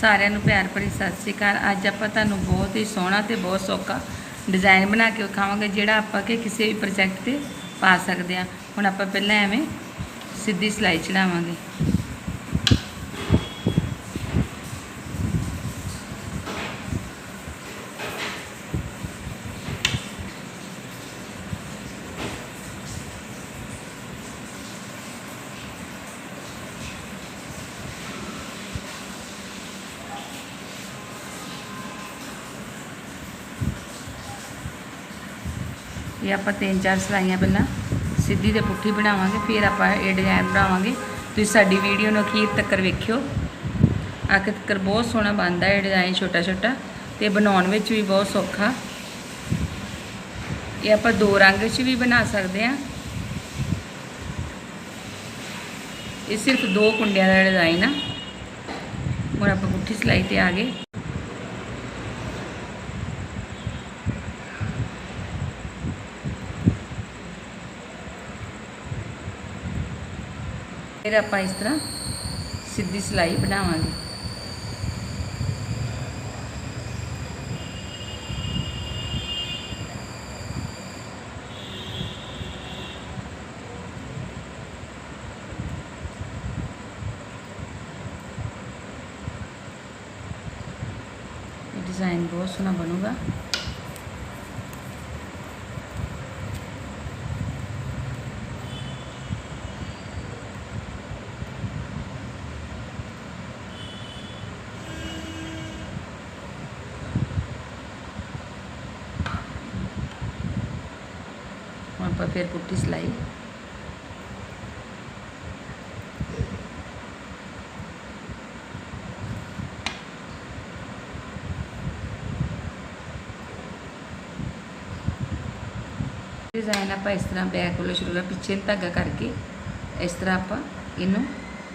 ਸਾਰਿਆਂ ਨੂੰ ਪਿਆਰ ਭਰੀ ਸਤਿ ਸ੍ਰੀ ਅਕਾਲ। ਅੱਜ ਆਪਾਂ ਤੁਹਾਨੂੰ ਬਹੁਤ ਹੀ ਸੋਹਣਾ ਤੇ ਬਹੁਤ ਸੌਖਾ ਡਿਜ਼ਾਈਨ ਬਣਾ ਕੇ ਵਿਖਾਵਾਂਗੇ, ਜਿਹੜਾ ਆਪਾਂ ਕਿ ਕਿਸੇ ਵੀ ਪ੍ਰੋਜੈਕਟ ਤੇ ਪਾ ਸਕਦੇ ਹਾਂ। ਹੁਣ ਆਪਾਂ ਪਹਿਲਾਂ ਐਵੇਂ ਸਿੱਧੀ ਸਲਾਈ ਚੜਾਵਾਂਗੇ। ਇਹ ਆਪਾਂ ਤਿੰਨ ਚਾਰ ਸਲਾਈਆਂ ਪਹਿਲਾਂ ਸਿੱਧੀ ਤੇ ਪੁੱਠੀ ਬਣਾਵਾਂਗੇ, ਫਿਰ ਆਪਾਂ ਇਹ ਡਿਜ਼ਾਈਨ ਬਣਾਵਾਂਗੇ। ਤੁਸੀਂ ਸਾਡੀ ਵੀਡੀਓ ਨੂੰ ਅਖੀਰ ਤੱਕ ਵੇਖਿਓ। ਆਖਿਰ ਤੱਕ ਬਹੁਤ ਸੋਹਣਾ ਬਣਦਾ ਇਹ ਡਿਜ਼ਾਈਨ ਛੋਟਾ ਛੋਟਾ ਤੇ ਬਣਾਉਣ ਵਿੱਚ ਵੀ ਬਹੁਤ ਸੌਖਾ। ਇਹ ਆਪਾਂ ਦੋ ਰੰਗ 'ਚ ਵੀ ਬਣਾ ਸਕਦੇ ਹਾਂ। ਇਹ ਸਿਰਫ ਦੋ ਕੁੰਡਿਆਂ ਦਾ ਡਿਜ਼ਾਈਨ ਆ। ਹੁਣ ਆਪਾਂ ਪੁੱਠੀ ਸਲਾਈ ਤੇ ਆ ਗਏ। ਫਿਰ ਆਪਾਂ ਇਸ ਤਰ੍ਹਾਂ ਸਿੱਧੀ ਸਿਲਾਈ ਬਣਾਵਾਂਗੇ। ਇਹ ਡਿਜ਼ਾਈਨ ਬਹੁਤ ਸੋਹਣਾ ਆਪਾਂ ਫਿਰ ਪੁੱਠੀ ਸਲਾਈ। ਡਿਜ਼ਾਈਨ ਆਪਾਂ ਇਸ ਤਰ੍ਹਾਂ ਬੈਕ ਵੱਲੋਂ ਸ਼ੁਰੂ ਕਰ, ਪਿੱਛੇ ਧਾਗਾ ਕਰਕੇ ਇਸ ਤਰ੍ਹਾਂ ਆਪਾਂ ਇਹਨੂੰ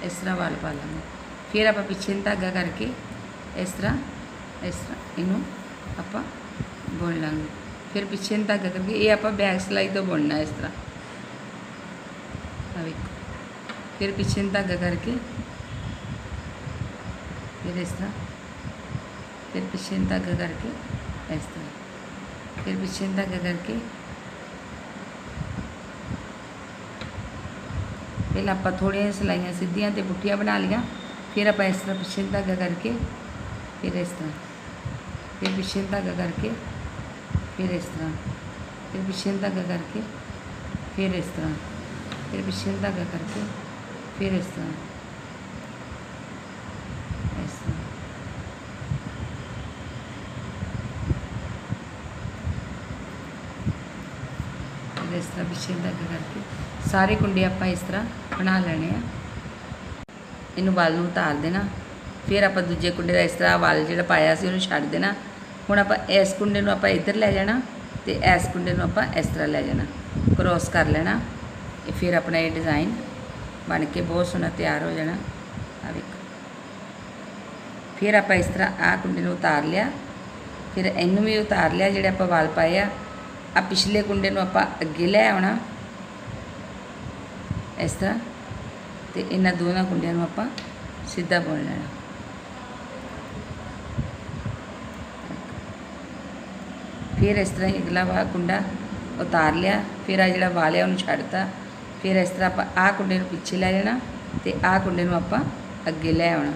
ਇਸ ਤਰ੍ਹਾਂ ਵਾਲ ਪਾ ਲਾਂਗੇ। ਫਿਰ ਆਪਾਂ ਪਿੱਛੇ ਧਾਗਾ ਕਰਕੇ ਇਸ ਤਰ੍ਹਾਂ ਇਸ ਤਰ੍ਹਾਂ ਇਹਨੂੰ ਆਪਾਂ ਬੁਣ ਲਾਂਗੇ। ਫਿਰ ਪਿੱਛੇ ਨੂੰ ਧਾਗਾ ਕਰਕੇ ਇਹ ਆਪਾਂ ਬੈਕ ਸਲਾਈ ਤੋਂ ਬੁਣਨਾ ਇਸ ਤਰ੍ਹਾਂ। ਆ ਵੇਖੋ। ਫਿਰ ਪਿੱਛੇ ਨੂੰ ਧਾਗਾ ਕਰਕੇ ਫਿਰ ਇਸ ਤਰ੍ਹਾਂ। ਫਿਰ ਪਿੱਛੇ ਨੂੰ ਧਾਗਾ ਕਰਕੇ ਇਸ ਤਰ੍ਹਾਂ। ਫਿਰ ਪਿੱਛੇ ਨੂੰ ਧਾਗਾ ਕਰਕੇ ਪਹਿਲਾਂ ਆਪਾਂ ਥੋੜ੍ਹੀਆਂ ਸਲਾਈਆਂ ਸਿੱਧੀਆਂ ਤੇ ਪੁੱਠੀਆਂ ਬਣਾ ਲਈਆਂ। ਫਿਰ ਆਪਾਂ ਇਸ ਤਰ੍ਹਾਂ ਪਿੱਛੇ ਨੂੰ ਧਾਗਾ ਕਰਕੇ ਫਿਰ ਇਸ ਤਰ੍ਹਾਂ। ਫਿਰ ਪਿੱਛੇ ਨੂੰ ਧਾਗਾ ਕਰਕੇ ਫਿਰ ਇਸ ਤਰ੍ਹਾਂ, ਫਿਰ ਪਿੱਛੇ ਨੂੰ ਧਾਗਾ ਕਰਕੇ, ਫਿਰ ਇਸ ਤਰ੍ਹਾਂ, ਫਿਰ ਪਿੱਛੇ ਨੂੰ ਧਾਗਾ ਕਰਕੇ, ਫਿਰ ਇਸ ਤਰ੍ਹਾਂ। ਇਸ ਤਰ੍ਹਾਂ। ਫਿਰ ਇਸ ਤਰ੍ਹਾਂ ਪਿੱਛੇ ਨੂੰ ਧਾਗਾ ਕਰਕੇ, ਸਾਰੇ ਕੁੰਡੇ ਆਪਾਂ ਇਸ ਤਰ੍ਹਾਂ ਬਣਾ ਲੈਣੇ ਆ। ਇਹਨੂੰ ਵਾਲ ਨੂੰ ਉਤਾਰ ਦੇਣਾ, ਫਿਰ ਆਪਾਂ ਦੂਜੇ ਕੁੰਡੇ ਦਾ ਇਸ ਤਰ੍ਹਾਂ ਵਾਲ ਜਿਹੜਾ ਪਾਇਆ ਸੀ ਉਹਨੂੰ ਛੱਡ ਦੇਣਾ। ਹੁਣ ਆਪਾਂ ਇਸ ਕੁੰਡੇ ਨੂੰ ਆਪਾਂ ਇੱਧਰ ਲੈ ਜਾਣਾ ਤੇ ਇਸ ਕੁੰਡੇ ਨੂੰ ਆਪਾਂ ਇਸ ਤਰ੍ਹਾਂ ਲੈ ਜਾਣਾ। ਕ੍ਰੋਸ ਕਰ ਲੈਣਾ ਇਹ ਫਿਰ ਆਪਣਾ ਇਹ ਡਿਜ਼ਾਈਨ ਬਣ ਕੇ ਬਹੁਤ ਸੋਹਣਾ ਤਿਆਰ ਹੋ ਜਾਣਾ। ਆ ਵੇਖੋ। ਫਿਰ ਆਪਾਂ ਇਸ ਤਰ੍ਹਾਂ ਆਹ ਕੁੰਡੇ ਨੂੰ ਉਤਾਰ ਲਿਆ। ਫਿਰ ਇਹਨੂੰ ਵੀ ਉਤਾਰ ਲਿਆ ਜਿਹੜੇ ਆਪਾਂ ਵਾਲ ਪਾਏ ਆ। ਆ ਪਿਛਲੇ ਕੁੰਡੇ ਨੂੰ ਆਪਾਂ ਅੱਗੇ ਲੈ ਆਉਣਾ। ਇਸ ਤਰ੍ਹਾਂ। ਤੇ ਇਹਨਾਂ ਦੋਨਾਂ ਕੁੰਡਿਆਂ ਨੂੰ ਆਪਾਂ ਸਿੱਧਾ ਬੋਲ ਲੈਣਾ। ਫਿਰ ਇਸ ਤਰ੍ਹਾਂ ਹੀ ਅਗਲਾ ਵਾ ਕੁੰਡਾ ਉਤਾਰ ਲਿਆ, ਫਿਰ ਆ ਜਿਹੜਾ ਵਾਲਿਆ ਉਹਨੂੰ ਛੱਡਤਾ। ਫਿਰ ਇਸ ਤਰ੍ਹਾਂ ਆਪਾਂ ਆਹ ਕੁੰਡੇ ਨੂੰ ਪਿੱਛੇ ਲੈ ਜਾਣਾ ਤੇ ਆਹ ਕੁੰਡੇ ਨੂੰ ਆਪਾਂ ਅੱਗੇ ਲੈ ਆਉਣਾ।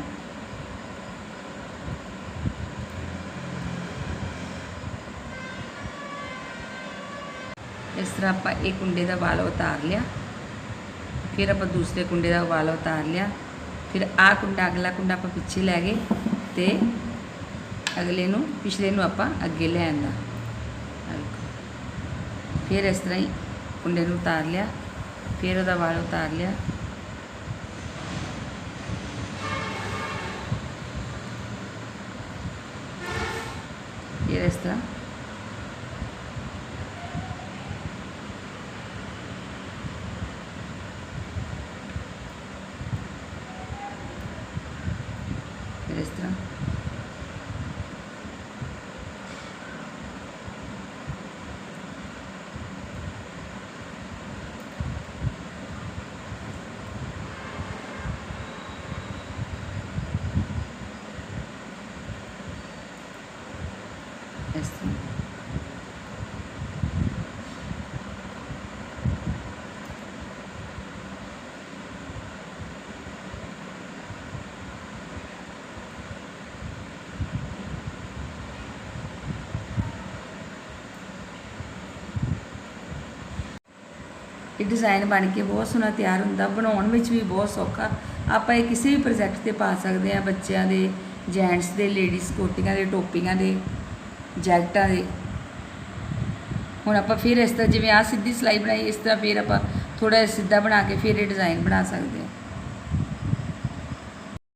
ਇਸ ਤਰ੍ਹਾਂ ਆਪਾਂ ਇਹ ਕੁੰਡੇ ਦਾ ਵਾਲ ਉਤਾਰ ਲਿਆ। ਫਿਰ ਆਪਾਂ ਦੂਸਰੇ ਕੁੰਡੇ ਦਾ ਵਾਲ ਉਤਾਰ ਲਿਆ। ਫਿਰ ਆਹ ਕੁੰਡਾ, ਅਗਲਾ ਕੁੰਡਾ ਆਪਾਂ ਪਿੱਛੇ ਲੈ ਗਏ ਤੇ ਅਗਲੇ ਨੂੰ, ਪਿਛਲੇ ਨੂੰ ਆਪਾਂ ਅੱਗੇ ਲੈ ਆਂਦਾ। ਫਿਰ ਇਸ ਤਰ੍ਹਾਂ ਹੀ ਕੁੰਡੇ ਨੂੰ ਉਤਾਰ ਲਿਆ, ਫਿਰ ਉਹਦਾ ਵਾਲ ਉਤਾਰ ਲਿਆ। ਫਿਰ ਇਸ ਤਰ੍ਹਾਂ ਫਿਰ ਇਸ ਤਰ੍ਹਾਂ ਇਸ ਤਰ੍ਹਾਂ ਇਹ ਡਿਜ਼ਾਈਨ ਬਣ ਕੇ ਬਹੁਤ ਸੋਹਣਾ ਤਿਆਰ ਹੁੰਦਾ। ਬਣਾਉਣ ਵਿੱਚ ਵੀ ਬਹੁਤ ਸੌਖਾ। ਆਪਾਂ ਇਹ ਕਿਸੇ ਵੀ ਪ੍ਰੋਜੈਕਟ ਤੇ ਪਾ ਸਕਦੇ ਆ ਬੱਚਿਆਂ ਦੇ ਜੈਂਟਸ ਦੇ ਲੇਡੀਜ਼ ਕੋਟੀਆਂ ਦੇ, ਟੋਪੀਆਂ ਦੇ। ਜੈਕਟਾਂ ਦੇ ਹੁਣ ਆਪਾਂ ਫਿਰ ਇਸ ਤਰ੍ਹਾਂ ਜਿਵੇਂ ਆ ਸਿੱਧੀ ਸਿਲਾਈ ਬਣਾਈ, ਇਸ ਤਰ੍ਹਾਂ ਫਿਰ ਆਪਾਂ ਥੋੜਾ ਜਿਹਾ ਸਿੱਧਾ ਬਣਾ ਕੇ ਫਿਰ ਇਹ ਡਿਜ਼ਾਈਨ ਬਣਾ ਸਕਦੇ ਹਾਂ।